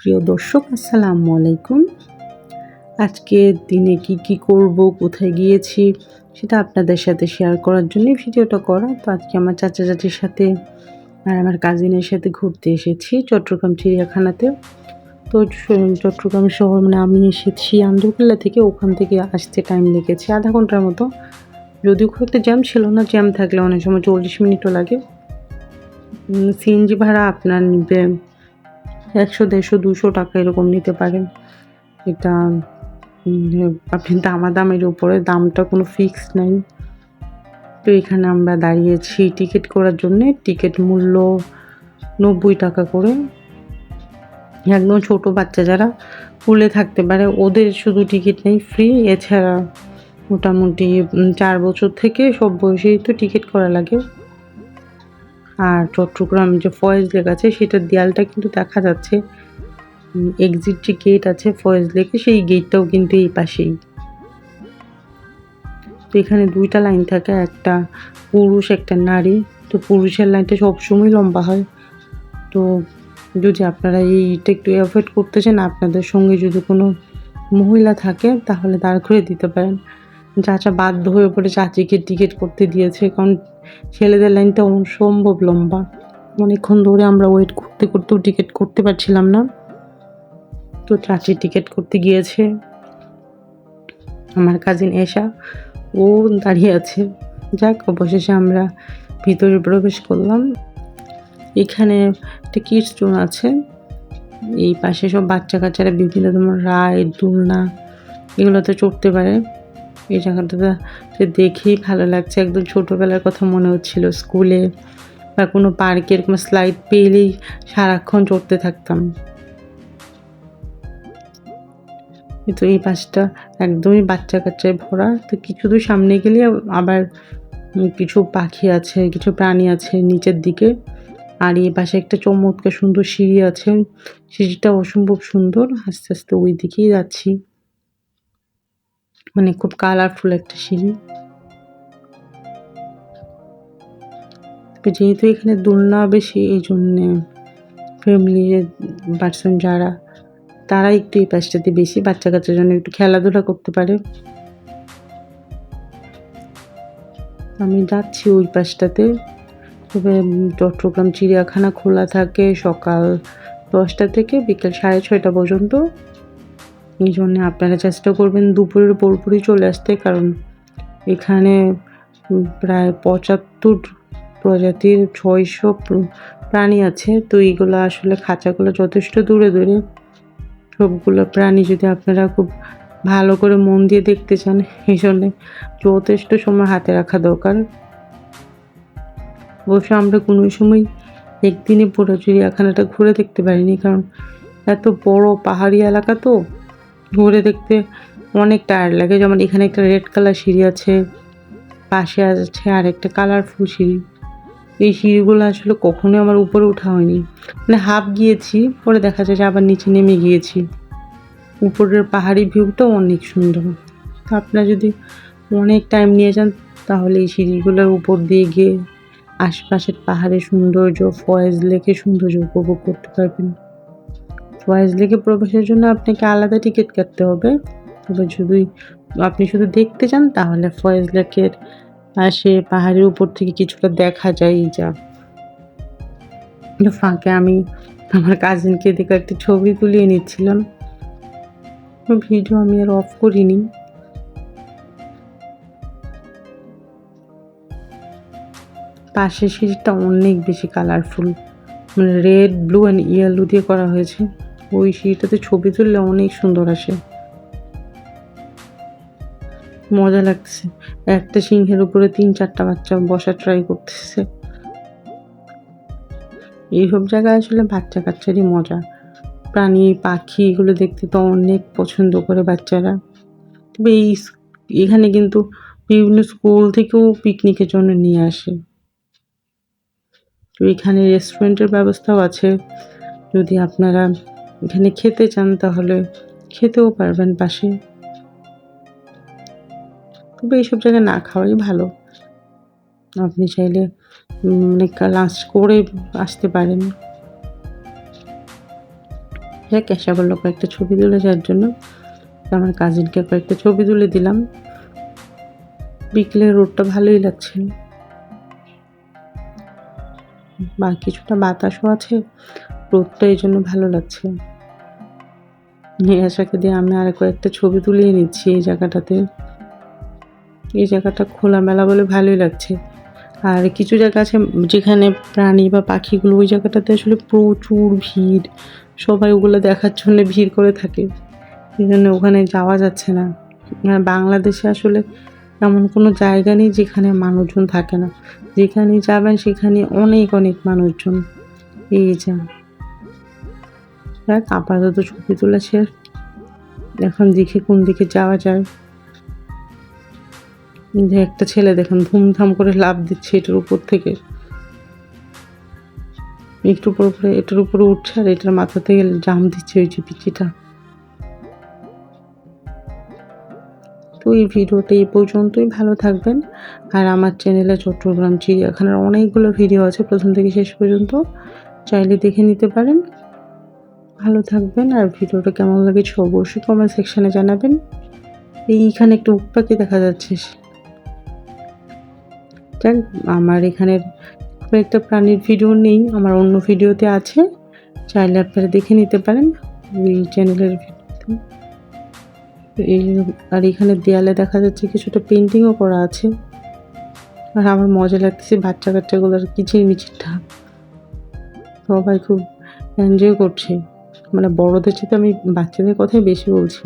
প্রিয় দর্শক, আসসালামু আলাইকুম। আজকের দিনে কি কি করব, কোথায় গিয়েছি সেটা আপনাদের সাথে শেয়ার করার জন্যই ভিডিওটা করা। তো আজকে আমার চাচা চাচির সাথে আর আমার কাজিনের সাথে ঘুরতে এসেছি চট্টগ্রাম চিড়িয়াখানাতে। তো চট্টগ্রাম শহর মানে আমি এসেছি আন্দরকিল্লা থেকে, ওখান থেকে আসতে টাইম লেগেছে আধা ঘণ্টার মতো। যদিও খুব একটা জ্যাম ছিল না জ্যাম থাকলে অনেক সময় চল্লিশ মিনিটও লাগে। সিএনজি ভাড়া আপনার নিবে একশো, দেড়শো, দুশো টাকা এরকম নিতে পারেন। এটা আপনি দামাদামের উপরে, দামটা কোনো ফিক্স নাই। তো এখানে আমরা দাঁড়িয়েছি টিকিট করার জন্যে। টিকিট মূল্য নব্বই টাকা করে। একদম ছোট বাচ্চা যারা কুলে থাকতে পারে, ওদের শুধু টিকিট নেই ফ্রি এছাড়া মোটামুটি চার বছর থেকে সব বয়সেই তো টিকিট করা লাগে। আর চট্টগ্রাম যে ফয়েজ লেক আছে, সেটার দেয়ালটা কিন্তু দেখা যাচ্ছে। এক্সিট যে গেট আছে ফয়েজ লেকে সেই গেটটাও কিন্তু এই পাশেই। তো এখানে দুইটা লাইন থাকে, একটা পুরুষ, একটা নারী। তো পুরুষের লাইনটা সবসময় লম্বা হয়। তো যদি আপনারা এইটা একটু অ্যাভয়েড করতে চান, আপনাদের সঙ্গে যদি কোনো মহিলা থাকে, তাহলে দাঁড় করে দিতে পারেন। চাচা বাধ্য হয়ে পড়ে চাচিকে টিকিট করতে দিয়েছে, কারণ ছেলেদের লাইনটা অসম্ভব লম্বা। অনেকক্ষণ ধরে আমরা ওয়েট করতে করতেও টিকিট করতে পারছিলাম না। তো চাচি টিকিট করতে গিয়েছে। আমার কাজিন এসা, ও দাঁড়িয়ে আছে। যাক, অবশেষে আমরা ভিতরে প্রবেশ করলাম। এখানে একটা কিডস জোন আছে। এই পাশে সব বাচ্চা কাচ্চারা বিভিন্ন ধরনের রায় দোলনা, এগুলোতে চড়তে পারে। এই জায়গাটাতে দেখেই ভালো লাগছে। একদম ছোটোবেলার কথা মনে হচ্ছিল স্কুলে বা কোনো পার্কে এরকম স্লাইড পেলেই সারাক্ষণ চড়তে থাকতাম। কিন্তু এই পাশটা একদমই বাচ্চা কাচ্চায় ভরা। তো কিছু দূর সামনে গেলে আবার কিছু পাখি আছে, কিছু প্রাণী আছে নিচের দিকে। আর এই পাশে একটা চমৎকার সুন্দর সিঁড়ি আছে। সিঁড়িটা অসম্ভব সুন্দর। আস্তে আস্তে ওই দিকেই যাচ্ছি। মানে খুব কালারফুল একটা সিঁড়ি। যেহেতু এখানে দোলনা বেশি, এই জন্যে ফ্যামিলি পার্সন যারা তারা একটু এই পাশটাতে বেশি বাচ্চা কাচ্চার জন্য একটু খেলাধুলা করতে পারে। আমি যাচ্ছি ওই পাশটাতে। তবে চট্টগ্রাম চিড়িয়াখানা খোলা থাকে সকাল দশটা থেকে বিকেল সাড়ে ছয়টা পর্যন্ত। এই জন্য আপনারা চেষ্টা করবেন দুপুরের পুরোপুরি চলে আসতে, কারণ এখানে প্রায় পঁচাত্তর প্রজাতির ছয়শো প্রাণী আছে। তো এইগুলো আসলে খাঁচাগুলো যথেষ্ট দূরে দূরে। সবগুলো প্রাণী যদি আপনারা খুব ভালো করে মন দিয়ে দেখতে চান, এই জন্যে যথেষ্ট সময় হাতে রাখা দরকার। অবশ্য আমরা কোনো সময় একদিনে পুরো চিড়িয়াখানাটা ঘুরে দেখতে পারিনি, কারণ এত বড় পাহাড়ি এলাকা তো। ঘুরে দেখতে অনেক টায়ার লাগে। যেমন এখানে একটা রেড কালার সিঁড়ি আছে, পাশে আছে আর একটা কালারফুল সিঁড়ি। এই সিঁড়িগুলো আসলে কখনোই আমার উপরে ওঠা হয়নি। মানে হাফ গিয়েছি, পরে দেখা যায় যে আবার নিচে নেমে গিয়েছি। উপরের পাহাড়ি ভিউটাও অনেক সুন্দর। তো আপনারা যদি অনেক টাইম নিয়ে যান, তাহলে এই সিঁড়িগুলোর উপর দিয়ে গিয়ে আশপাশের পাহাড়ের সৌন্দর্য, ফয়েজ লেকে সৌন্দর্য উপভোগ করতে পারবেন। ফয়েজ লেকে প্রবেশের জন্য আপনাকে আলাদা টিকিট কাটতে হবে। তবে যদি আপনি শুধু দেখতে চান, তাহলে ফয়েজ লেকের পাশে, পাহাড়ের উপর থেকে কিছুটা দেখা যায় যা। ফাঁকে আমি আমার কাজিনকে দেখে একটা ছবি তুলিয়ে নিচ্ছিলাম। ভিডিও আমি আর অফ করিনি। পাশের সিঁড়িটা অনেক বেশি কালারফুল মানে রেড ব্লু অ্যান্ড ইয়েলো দিয়ে করা হয়েছে। ওই সিঁড়িটাতে ছবি তুললে অনেক সুন্দর আসে। মজা লাগছে একটা সিংহের উপরে তিন চারটা বাচ্চা বসা ট্রাই করতেছে। এইসব জায়গায় আসলে বাচ্চা কাচ্চারই মজা। প্রাণী, পাখি এগুলো দেখতে তো অনেক পছন্দ করে বাচ্চারা। তবে এই এখানে কিন্তু বিভিন্ন স্কুল থেকেও পিকনিকের জন্য নিয়ে আসে। তো এখানে রেস্টুরেন্টের ব্যবস্থাও আছে। যদি আপনারা এখানে খেতে চান তাহলে খেতেও পারবেন পাশে। তবে এইসব জায়গায় না খাওয়াই ভালো। আপনি চাইলে মানে লাঞ্চ করে আসতে পারেন। যাক এসা বলল কয়েকটা ছবি তুলে যাওয়ার জন্য আমার কাজিনকে কয়েকটা ছবি তুলে দিলাম। বিকেলের রোডটা ভালোই লাগছে। বা কিছুটা বাতাসও আছে। রোদটা এই জন্য ভালো লাগছে। নিয়াশাকে দিয়ে আমি আর কয়েকটা ছবি তুলিয়ে নিচ্ছি এই জায়গাটাতে। এই জায়গাটা খোলামেলা বলে ভালোই লাগছে। আর কিছু জায়গা আছে যেখানে প্রাণী বা পাখিগুলো ওই জায়গাটাতে আসলে প্রচুর ভিড়। সবাই ওগুলো দেখার জন্য ভিড় করে থাকে। এই জন্য ওখানে যাওয়া যাচ্ছে না। বাংলাদেশে আসলে এমন কোনো জায়গা নেই যেখানে মানুষজন থাকে না। যেখানে যাবেন সেখানে অনেক অনেক মানুষজন। এই যা। দেখ আপাতত ছবি তোলা শেষ। এখন দেখি কোন দিকে যাওয়া যায়। যে একটা ছেলে দেখুন, ধুমধাম করে লাভ দিচ্ছে এটার উপর থেকে। একটু উপর উপরে, এটার উপরে উঠছে আর এটার মাথা থেকে জাম দিচ্ছে ওই যে পিচিটা। তো এই ভিডিওটা এই পর্যন্তই, ভালো থাকবেন। আর আমার চ্যানেলে চট্টগ্রাম চিড়িয়াখানার অনেকগুলো ভিডিও আছে, প্রথম থেকে শেষ পর্যন্ত। চাইলে দেখে নিতে পারেন। ভালো থাকবেন আর ভিডিওটা কেমন লাগেছে অবশ্যই কমেন্ট সেকশানে জানাবেন। এইখানে একটু উটপাখি দেখা যাচ্ছে। যাক, আমার এখানের একটা প্রাণীর ভিডিও নেই, আমার অন্য ভিডিওতে আছে। চাইলে আপনারা দেখে নিতে পারেন ওই চ্যানেলের ভিডিওতে। এই আর এখানে দেয়ালে দেখা যাচ্ছে কিছুটা পেন্টিংও করা আছে। আর আমার মজা লাগতেছে বাচ্চা কাচ্চাগুলোর কিচির মিচিরটা সবাই খুব এনজয় করছে। মানে বড়দের চেয়ে আমি বাচ্চাদের কথাই বেশি বলছি।